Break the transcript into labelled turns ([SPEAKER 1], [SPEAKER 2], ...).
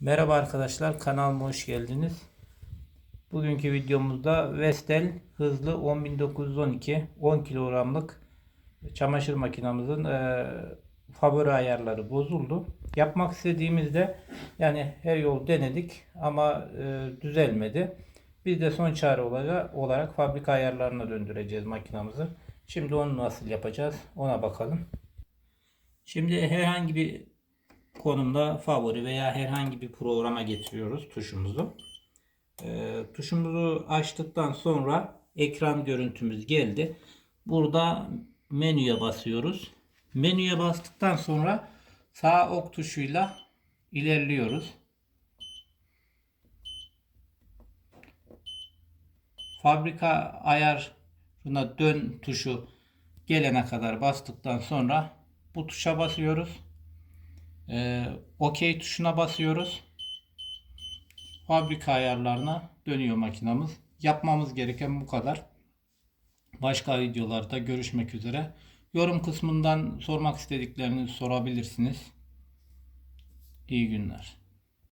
[SPEAKER 1] Merhaba arkadaşlar kanalıma hoş geldiniz. Bugünkü videomuzda Vestel hızlı 10912 10 kilogramlık çamaşır makinamızın e, favori ayarları bozuldu. Yapmak istediğimizde yani her yol denedik ama e, düzelmedi. Biz de son çare olarak, olarak fabrika ayarlarına döndüreceğiz makinamızı. Şimdi onu nasıl yapacağız ona bakalım. Şimdi herhangi bir konumda favori veya herhangi bir programa getiriyoruz tuşumuzu. Ee, tuşumuzu açtıktan sonra ekran görüntümüz geldi. Burada menüye basıyoruz. Menüye bastıktan sonra sağ ok tuşuyla ilerliyoruz. Fabrika ayarına dön tuşu gelene kadar bastıktan sonra bu tuşa basıyoruz. Ee, OK tuşuna basıyoruz. Fabrika ayarlarına dönüyor makinamız. Yapmamız gereken bu kadar. Başka videolarda görüşmek üzere. Yorum kısmından sormak istediklerinizi sorabilirsiniz. İyi günler.